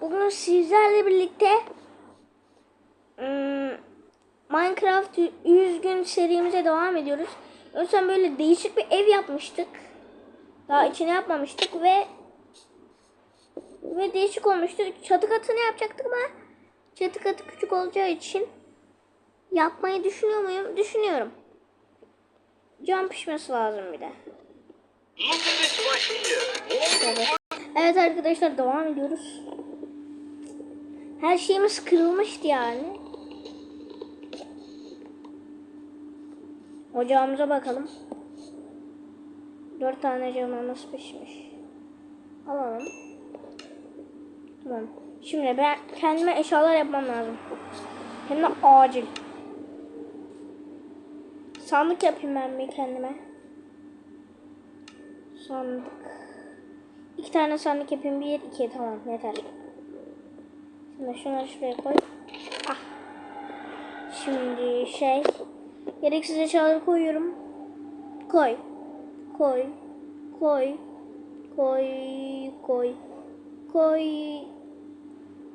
Bugün sizlerle birlikte ım, Minecraft 100 gün serimize devam ediyoruz. Önceden böyle değişik bir ev yapmıştık. Daha içine yapmamıştık ve ve değişik olmuştu. Çatı katını yapacaktık ama çatı katı küçük olacağı için yapmayı düşünüyor muyum? Düşünüyorum. Cam pişmesi lazım bir de. Evet arkadaşlar devam ediyoruz. Her şeyimiz kırılmıştı yani. Ocağımıza bakalım. Dört tane camımız pişmiş. Alalım. Tamam. Şimdi ben kendime eşyalar yapmam lazım. Hem de acil. Sandık yapayım ben bir kendime. Sandık. İki tane sandık yapayım. Bir, iki. Tamam yeter. Şimdi şunları şuraya koy. Ah. Şimdi şey. Gereksiz eşyaları koyuyorum. Koy. Koy. Koy. Koy. Koy. Koy.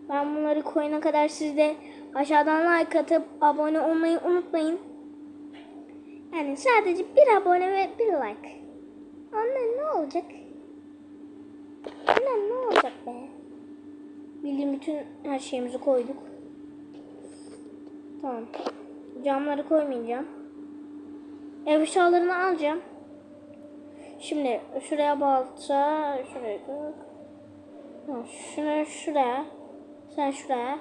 Ben bunları koyana kadar siz de aşağıdan like atıp abone olmayı unutmayın. Yani sadece bir abone ve bir like. Ondan ne olacak? Ondan ne olacak be? Bildiğim bütün her şeyimizi koyduk. Tamam. Camları koymayacağım. Ev eşyalarını alacağım. Şimdi şuraya balta, şuraya. Ha, Şunu şuraya. Sen şuraya.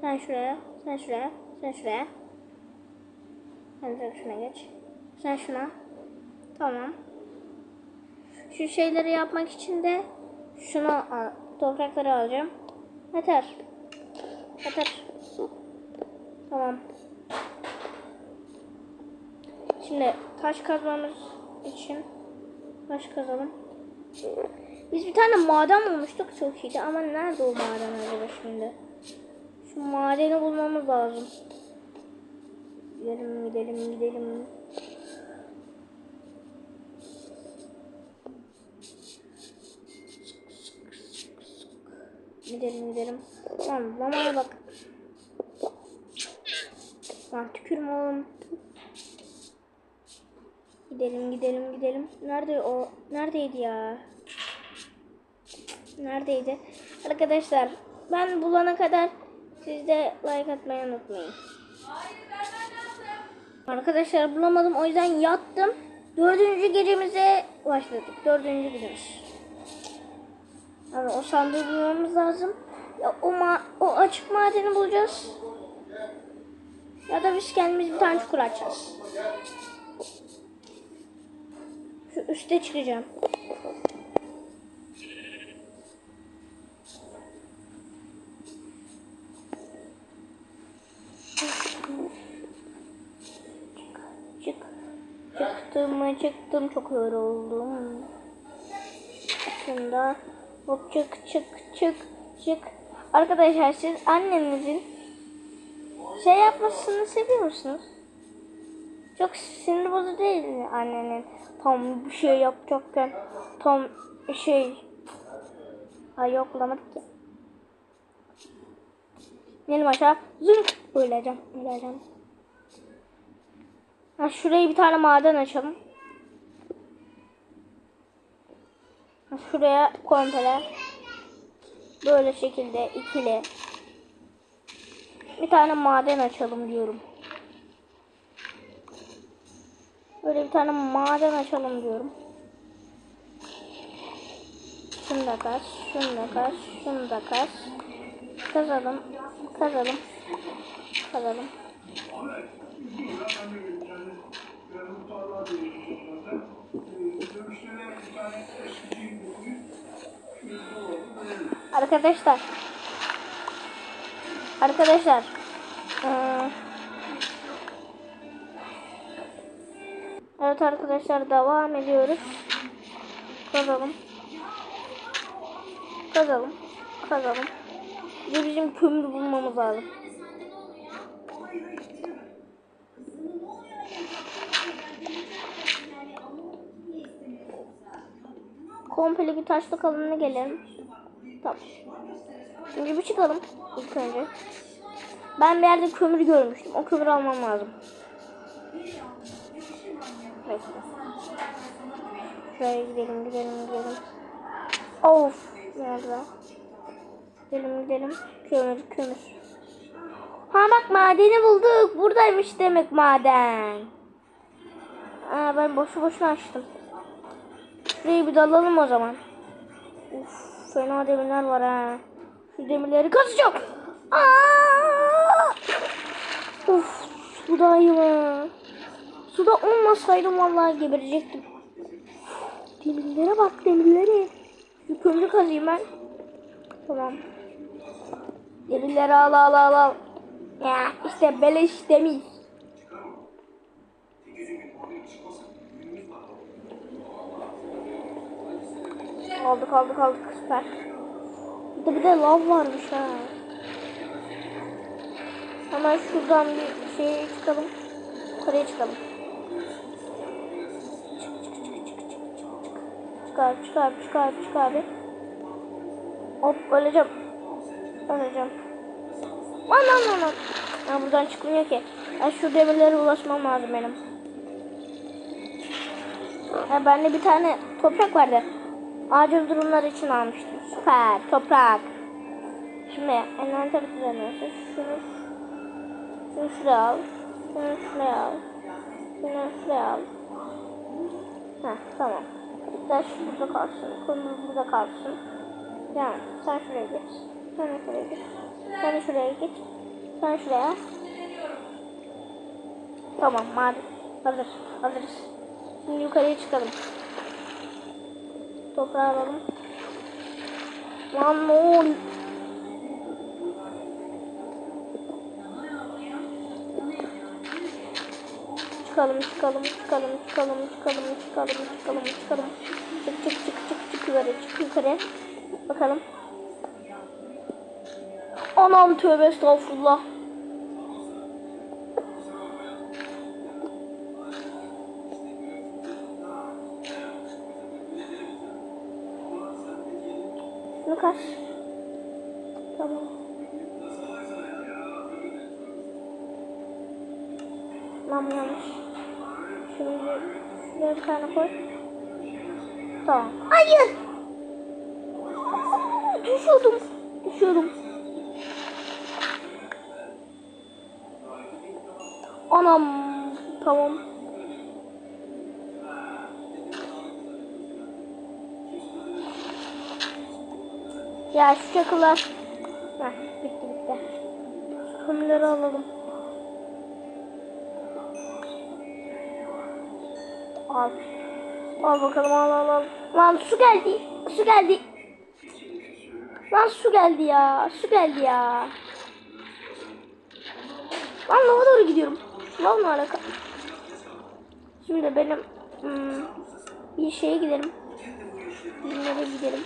Sen şuraya. Sen şuraya. Sen şuraya. Sen de şuna geç. Sen şuna. Tamam. Şu şeyleri yapmak için de şunu toprakları alacağım. Yeter. Yeter. Tamam. Şimdi taş kazmamız için taş kazalım. Biz bir tane maden bulmuştuk çok iyiydi ama nerede o maden acaba şimdi? Şu madeni bulmamız lazım. Gidelim gidelim gidelim. Gidelim gidelim. Tamam lamaya bak. Lan tükürme oğlum. Gidelim gidelim gidelim. Nerede o? Neredeydi ya? Neredeydi? Arkadaşlar ben bulana kadar siz de like atmayı unutmayın. Arkadaşlar bulamadım o yüzden yattım. Dördüncü gecemize başladık. Dördüncü gecemiz. Abi o sandığı bulmamız lazım. Ya o, ma o açık madeni bulacağız. Ya da biz kendimiz bir tane çukur açacağız. Şu üste çıkacağım. Çık. Çıktım mı çıktım çok yoruldum. Şunda hop çık çık çık çık. Arkadaşlar siz annenizin şey yapmasını seviyor musunuz? Çok sinir bozucu değil mi annenin tam bir şey yapacakken tam şey Ay yoklamadık ki. İnelim aşağı. Zınk. Öleceğim. Öleceğim. Ha, şuraya bir tane maden açalım. Şuraya komple böyle şekilde ikili bir tane maden açalım diyorum. Böyle bir tane maden açalım diyorum. Şunu da kaz, şunu da kaz, şunu da kaz. Kazalım, kazalım, kazalım. Arkadaşlar. Arkadaşlar. eee, Evet arkadaşlar devam ediyoruz. Kazalım. Kazalım. Kazalım. Bir bizim kömür bulmamız lazım. Komple bir taşlık alanına gelelim. Tamam. Şimdi bir çıkalım ilk önce. Ben bir yerde kömür görmüştüm. O kömürü almam lazım. Bekle. Şuraya gidelim, gidelim, gidelim. Of! Nerede? Gidelim, gidelim. Kömür, kömür. Ha bak madeni bulduk. Buradaymış demek maden. Aa, ben boşu boşuna açtım. Şurayı bir dalalım o zaman. Uf, fena demirler var ha. Şu demirleri kazacağım. Aa! Uf, sudayım. Suda olmasaydım vallahi geberecektim. Demirlere bak demirlere. Kömürü kazayım ben. Tamam. Demirleri al al al al. Ya işte beleş demir. Aldık aldık aldık süper. Bir de bir de lav varmış ha. Hemen şuradan bir şeye çıkalım. Yukarıya çıkalım. Çık abi çık abi çık abi çık abi. Hop öleceğim. Öleceğim. Lan lan lan. Ya buradan çıkmıyor ki. Ben şu demirlere ulaşmam lazım benim. Ya bende bir tane toprak vardı. Acil durumlar için almıştım. Süper toprak. Şimdi envanter düzenliyorsun. Şunu, şunu şuraya al. Şunu şuraya al. Şunu şuraya al. Heh, tamam. Taş burada kalsın. Kömür burada kalsın. Yani sen şuraya git. Sen şuraya git. Sen şuraya git. Sen şuraya. Tamam mavi. Hazır. Hazırız. Şimdi yukarıya çıkalım. Toprağı alalım. Lan ne oluyor? Çıkalım, çıkalım, çıkalım, çıkalım, çıkalım, çıkalım, çıkalım, çıkalım. Çık, çık, çık, çık, çık yukarı, çık yukarı. Bakalım. Anam tövbe estağfurullah. Şunu kaç. Tamam. Bu yanlış. Şimdi şuraya bir tane koy. Tamam. Hayır. Ya şu çakılar. Heh, bitti bitti. Kömürleri alalım. Al. Al bakalım al al al. Lan su geldi. Su geldi. Lan su geldi ya. Su geldi ya. Lan lava doğru gidiyorum. Lav ne alaka? Şimdi benim hmm, bir şeye gidelim. Yere gidelim.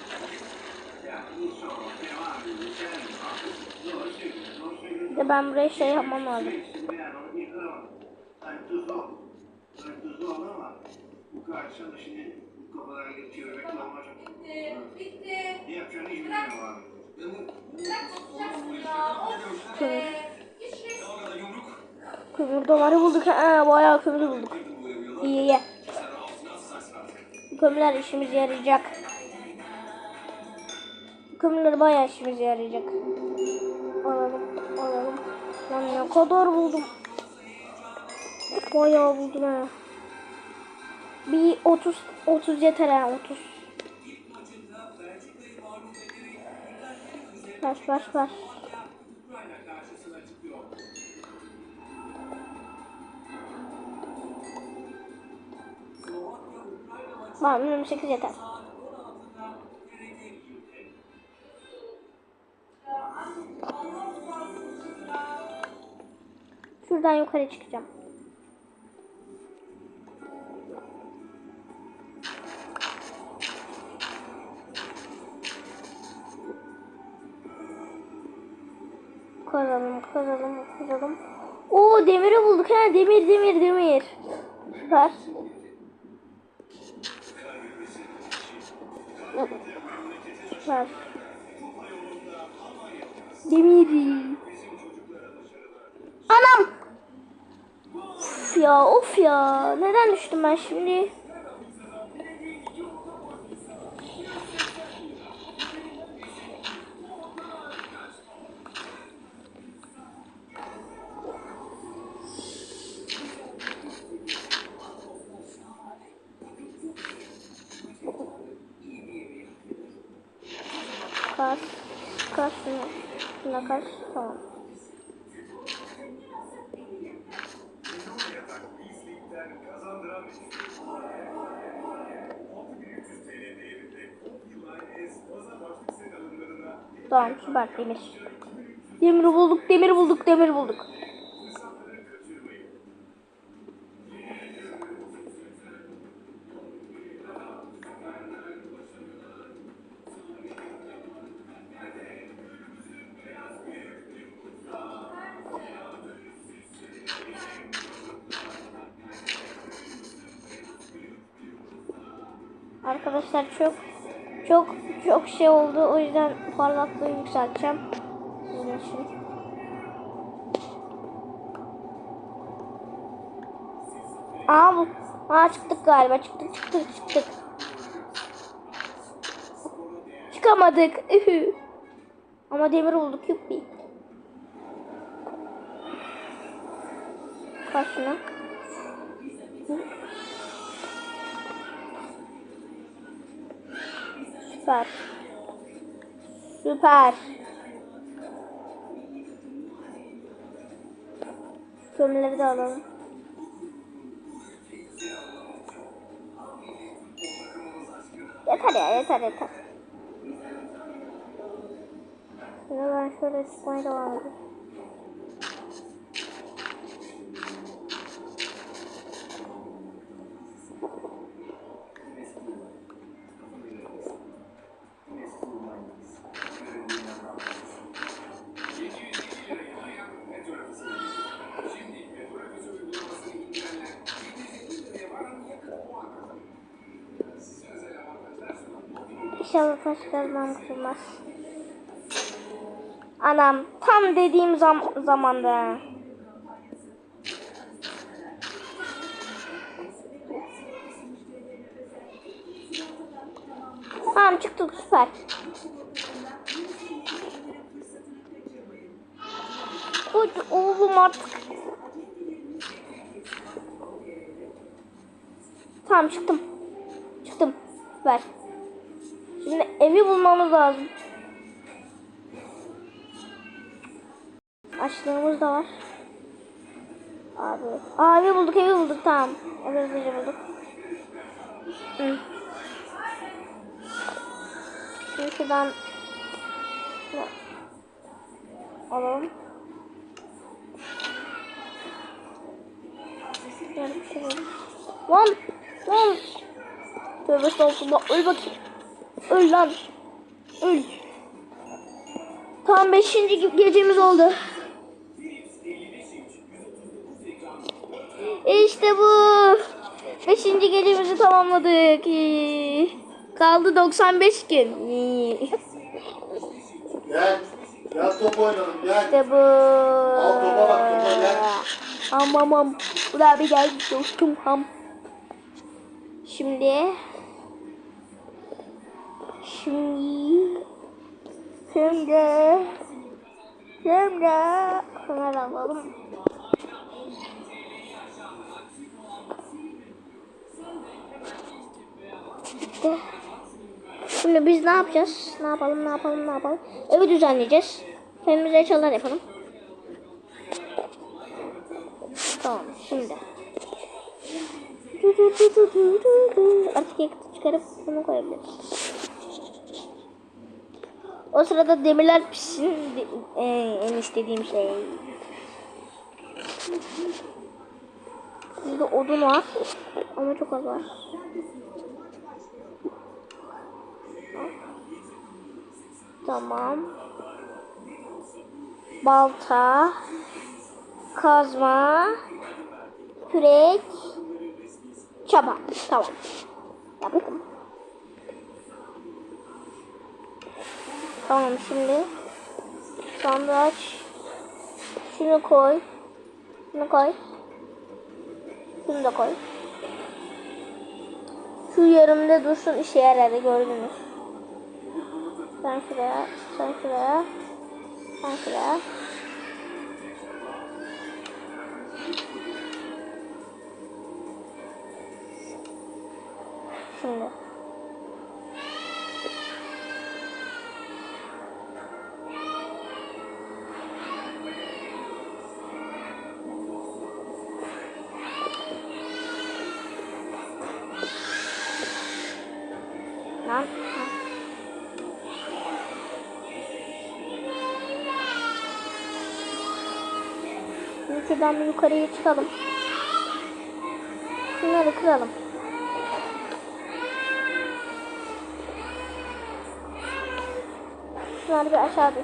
De ben buraya şey yapmam lazım. Bu. Kömür. Doları bulduk. Ha, bayağı kömür bulduk. İyi. Bu kömürler işimize yarayacak. Kömürler bayağı işimize yarayacak. Alalım, alalım. Lan ne kadar buldum. Bayağı buldum ha. Bir 30 30 yeter ha 30. Ver ver ver. Var 28 yeter. Şuradan yukarı çıkacağım. Kazalım, kazalım, kazalım. Oo demiri bulduk ha. Demir, demir, demir. Süper. Süper. Demir. Anam. Ya of ya. Neden düştüm ben şimdi? Kas. Kas şunu. Şuna kas. Tamam. Tamam süper demir. Demir bulduk, demir bulduk, demir bulduk. Arkadaşlar çok çok çok şey oldu. O yüzden parlaklığı yükselteceğim. Sizin için. Aa bu. Aa çıktık galiba. Çıktık çıktık çıktık. Çıkamadık. Ühü. Ama demir bulduk. Yuppi. Kaç şuna. Süper. Süper. Kömürleri de alalım. Yeter ya yeter yeter. Şimdi ben şöyle çıkmaya devam edeyim. Taş kazmam kırılmaz. Anam tam dediğim zam zamanda. Tamam çıktık süper. Koy oğlum artık. Tamam çıktım. Çıktım. Süper. Şimdi evi bulmamız lazım. Açlığımız da var. Abi. Aa, evi bulduk evi bulduk tamam. Evi hızlıca bulduk. Hı. Şimdi şuradan alalım. Bir şey. Lan! Lan! Tövbe estağfurullah. Öl bakayım. Öl lan. Öl. Tam beşinci gecemiz oldu. İşte bu. Beşinci gecemizi tamamladık. Kaldı 95 gün. Gel. Gel top oynayalım gel. İşte bu. Al topa bak, topa gel. Am am am. Bu da bir geldi dostum ham. Şimdi. Şimdi. Şimdi. Şimdi. Hemen alalım. İşte. Şimdi biz ne yapacağız? Ne yapalım, ne yapalım, ne yapalım? Evi düzenleyeceğiz. Kendimize eşyalar yapalım. Tamam, şimdi. Artık yakıtı çıkarıp bunu koyabiliriz. O sırada demirler pişsin. E, en istediğim şey. Bizde odun var. Ama çok az var. Tamam. Balta. Kazma. Kürek. Çaba. Tamam. Yaptım. Tamam şimdi. Sandığı aç. Şunu koy. Şunu koy. Şunu da koy. Şu yarımda dursun işe yaradı gördünüz. Sen şuraya, sen şuraya, sen şuraya. Şuradan bir yukarıya çıkalım. Şunları kıralım. Şunları bir aşağı nerede?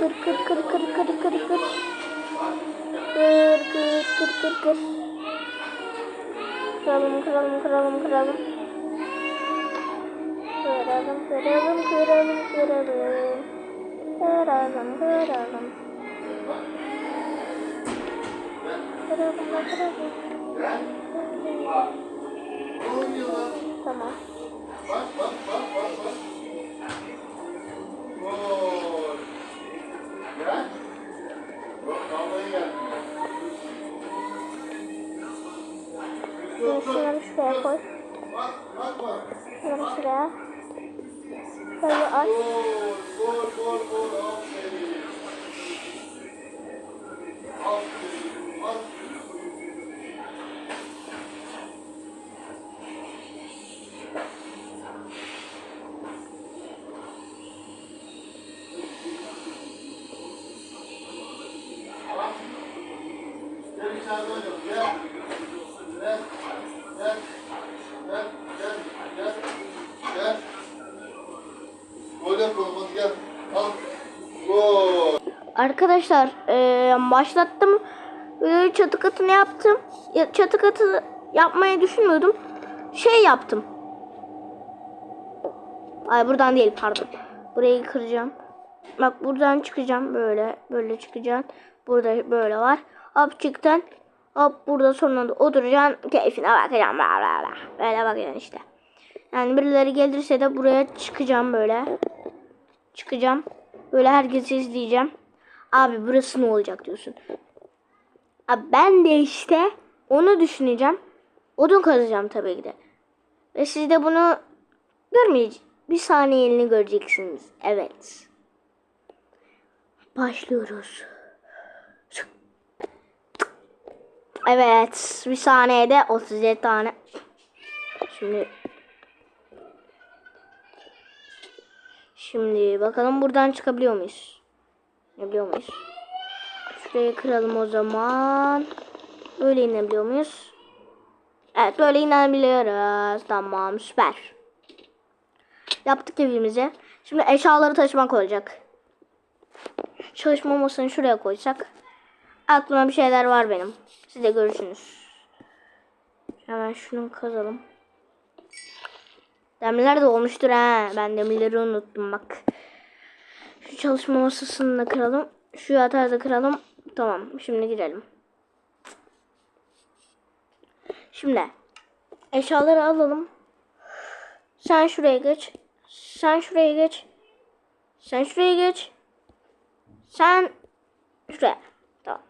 Kır kır kır kır kır kır kır. Kır kır kır kır kır. Kıralım kıralım kıralım kıralım. Kıralım kıralım kıralım kıralım. Kıralım kıralım. Kıralım da kıralım. Gel. Ne oluyor lan? Tamam. Bak Arkadaşlar eee, başlattım. Videoyu çatı katını yaptım. Ya, çatı katı yapmayı düşünmüyordum. Şey yaptım. Ay buradan değil pardon. Burayı kıracağım. Bak buradan çıkacağım böyle. Böyle çıkacaksın. Burada böyle var. Hop çıktın. Hop burada sonunda oturacaksın. Keyfine bakacaksın. Bla bla bla. Böyle bakacaksın işte. Yani birileri gelirse de buraya çıkacağım böyle. Çıkacağım. Böyle herkesi izleyeceğim. Abi burası ne olacak diyorsun. Abi ben de işte onu düşüneceğim. Odun kazacağım tabii ki de. Ve siz de bunu görmeyeceksiniz. Bir saniyeliğini göreceksiniz. Evet. Başlıyoruz. Evet. Bir saniyede 37 tane. Şimdi Şimdi bakalım buradan çıkabiliyor muyuz? İnebiliyor muyuz? Şurayı kıralım o zaman. Böyle inebiliyor muyuz? Evet böyle inebiliyoruz. Tamam süper. Yaptık evimizi. Şimdi eşyaları taşımak olacak. Çalışma masasını şuraya koysak. Aklıma bir şeyler var benim. Siz de görürsünüz. Hemen şunu kazalım. Demirler de olmuştur ha. Ben demirleri unuttum bak. Şu çalışma masasını da kıralım. Şu yatağı da kıralım. Tamam. Şimdi girelim. Şimdi eşyaları alalım. Sen şuraya geç. Sen şuraya geç. Sen şuraya geç. Sen şuraya. Tamam.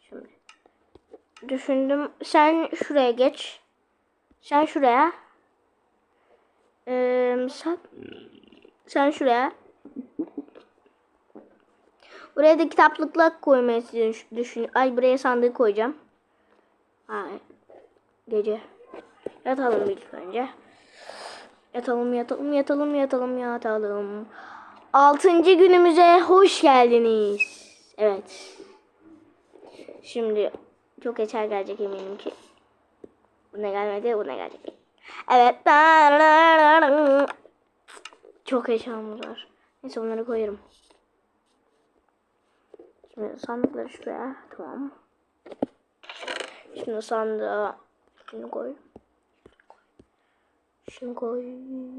Şimdi düşündüm. Sen şuraya geç. Sen şuraya. Ee, sen, sen şuraya. Buraya da kitaplıklar koymayı düş- düşün. Ay buraya sandığı koyacağım. Ay. Gece. Yatalım ilk önce. Yatalım yatalım yatalım yatalım yatalım. Altıncı günümüze hoş geldiniz. Evet. Şimdi çok geçer gelecek eminim ki. Bu ne gelmedi bu ne gelecek. Evet. Çok eşyamız var. Neyse bunları koyarım. Şimdi sandıkları şuraya. Tamam. Şimdi sandığa şunu koy. Şunu koy.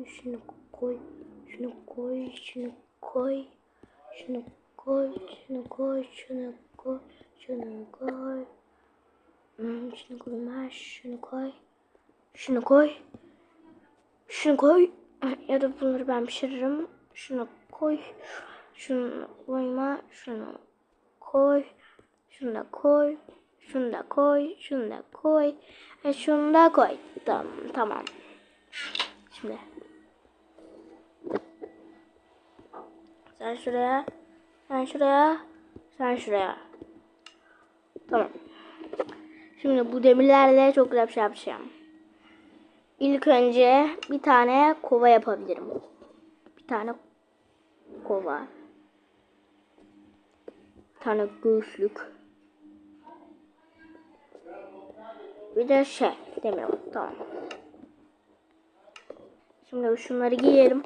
Şunu koy. Şunu koy, şunu koy. Şunu koy, şunu koy, şunu koy, şunu koy. Hmm, şunu koyma, şunu koy. Şunu koy. Şunu koy. Ya da bunları ben pişiririm. Şunu koy. Şunu koyma, şunu koy. Şunu da koy. Şunu da koy. Şunu da koy. E şunu da koy. Tamam, tamam. Şimdi. Sen şuraya. Sen şuraya. Sen şuraya. Tamam. Şimdi bu demirlerle çok güzel bir şey yapacağım. İlk önce bir tane kova yapabilirim. Bir tane kova. Tane göğüslük. Bir de şey var. Tamam. Şimdi şunları giyelim.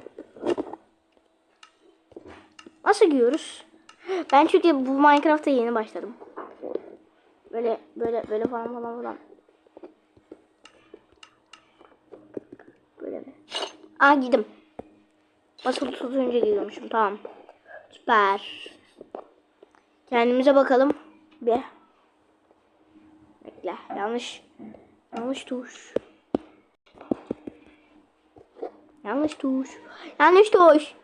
Nasıl giyiyoruz? Ben çünkü bu Minecraft'a yeni başladım. Böyle böyle böyle falan falan falan. Böyle mi? Aa giydim. Basılı tutunca giyiyormuşum. Tamam. Süper. Kendimize bakalım. Bir. Bekle. Yanlış. Yanlış tuş. Yanlış tuş. Yanlış tuş.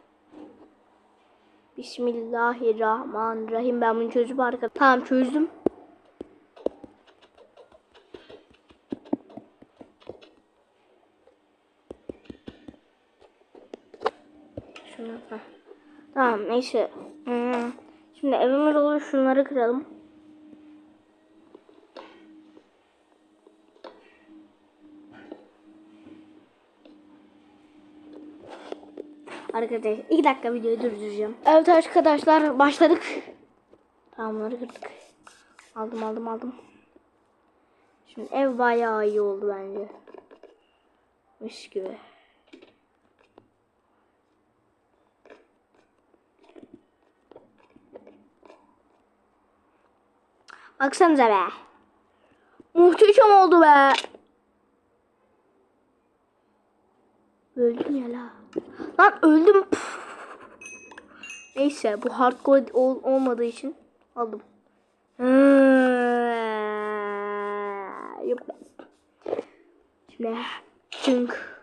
Bismillahirrahmanirrahim. Ben bunu çözüp arka. Tamam çözdüm. Heh. Tamam neyse. Hmm. Şimdi evimiz olur şunları kıralım. Arkadaşlar iki dakika videoyu durduracağım. Evet arkadaşlar başladık. Tamam bunları kırdık. Aldım aldım aldım. Şimdi ev bayağı iyi oldu bence. Mis gibi. Baksanıza be. Muhteşem oldu be. Öldüm ya la. Lan öldüm. Püf. Neyse bu hardcore ol, olmadığı için aldım. Hmm, Yok. Şimdi cünk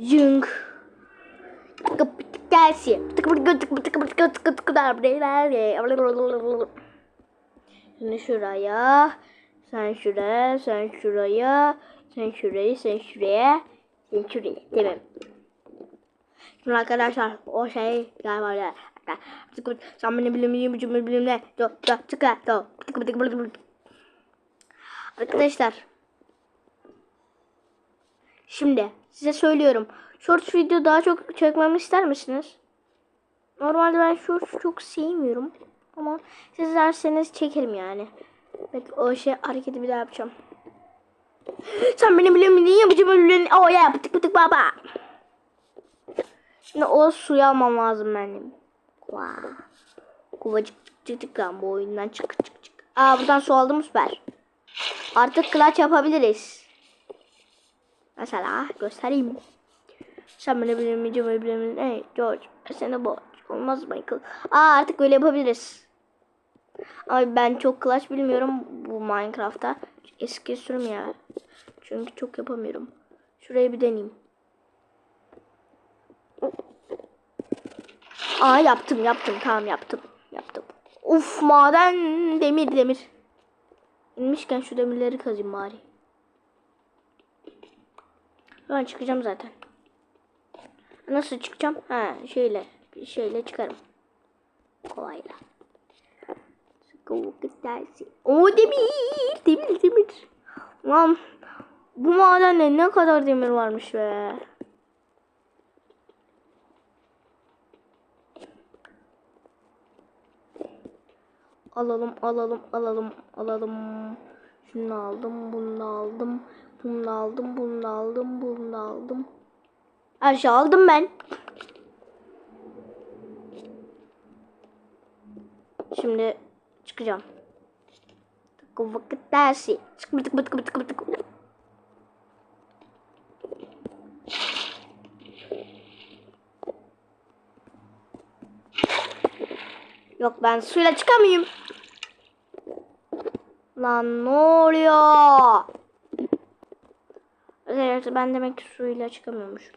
cünk gelsin. Şimdi şuraya, sen şuraya, sen şuraya, sen şuraya, sen şuraya, sen şuraya. Tamam. Şimdi arkadaşlar o şey galiba ya. Sen beni bilim bilim bilim ne? Do do çıka do. Arkadaşlar. Şimdi size söylüyorum. Shorts video daha çok çekmemi ister misiniz? Normalde ben shorts çok sevmiyorum. Ama siz derseniz çekerim yani. Belki o şey hareketi bir daha yapacağım. Sen beni misin? Yapacağım öyle. Oh ya pıtık pıtık baba. Şimdi o suyu almam lazım benim. Wow. Kuvacık çık çık lan bu oyundan çık çık çık. Aa buradan su aldım süper. Artık clutch yapabiliriz. Mesela göstereyim. Sen beni? Bilir misin? Hey George. Seni borç. Olmaz Michael. Aa artık böyle yapabiliriz. Ama ben çok clutch bilmiyorum bu Minecraft'ta. Eski sürüm ya. Çünkü çok yapamıyorum. Şurayı bir deneyeyim. Aa yaptım yaptım tamam yaptım. Yaptım. Uf maden demir demir. İnmişken şu demirleri kazayım bari. Ben çıkacağım zaten. Nasıl çıkacağım? Ha şeyle şeyle çıkarım. Kolayla. O demir, demir, demir. Lan bu madende ne kadar demir varmış be. Alalım, alalım, alalım, alalım. Şunu aldım, bunu aldım. Bunu aldım, bunu aldım, bunu aldım. Her şey aldım ben. Şimdi çıkacağım. Vakit dersi. Çık bıtık bıtık bıtık bıtık. Yok ben suyla çıkamayayım. Lan ne oluyor? Evet ben demek ki suyla çıkamıyormuşum.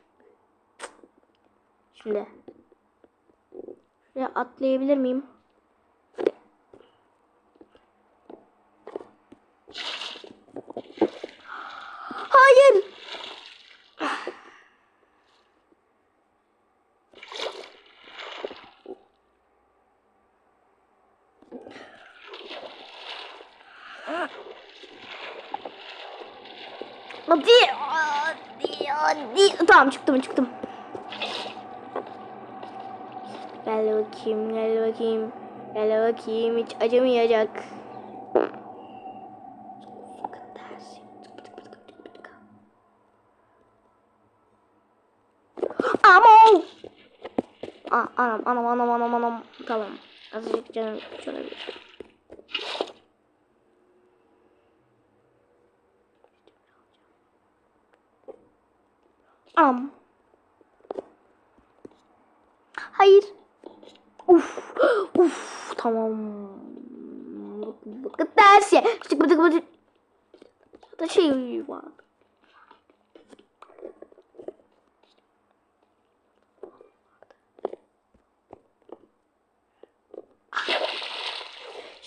Şimdi. Şuraya atlayabilir miyim? Hayır. Hadi. Hadi. Hadi. Tamam çıktım çıktım. Gel bakayım gel bakayım. Gel bakayım hiç acımayacak. Amo! Aa, anam anam anam anam anam. Tamam. Azıcık canım şöyle bir. Am. Hayır. Uf. Uf. Tamam. Bakın dersi. Çık bıdık bıdık. Da şey var.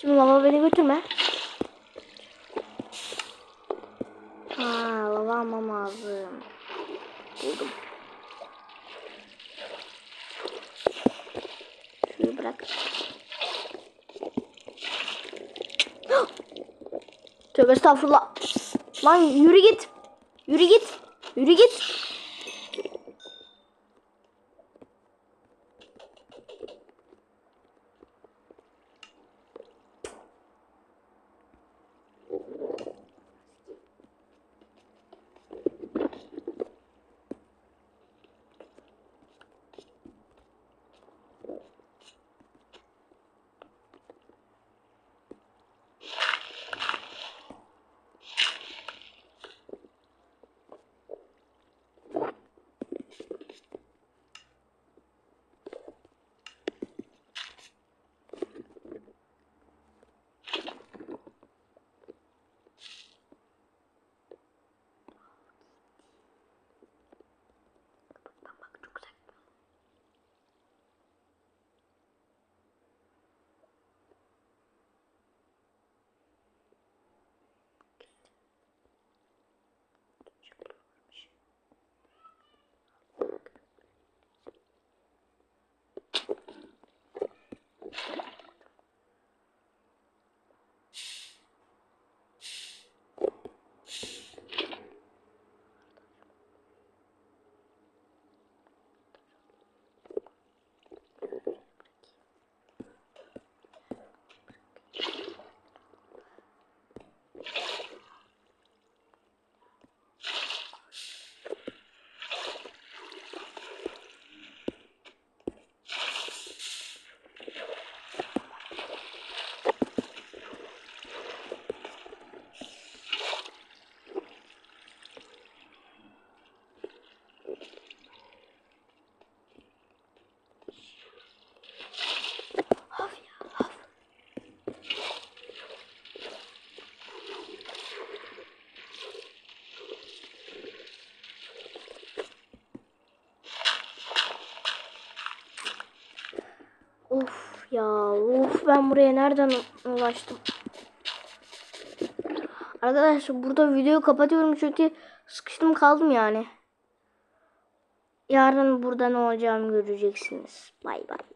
Şimdi baba beni götürme. Ha, lava almam lazım. Buldum. Şunu bırak. Tövbe estağfurullah. Lan yürü git. Yürü git. Yürü git. Ya of ben buraya nereden ulaştım? Arkadaşlar burada videoyu kapatıyorum çünkü sıkıştım kaldım yani. Yarın burada ne olacağımı göreceksiniz. Bay bay.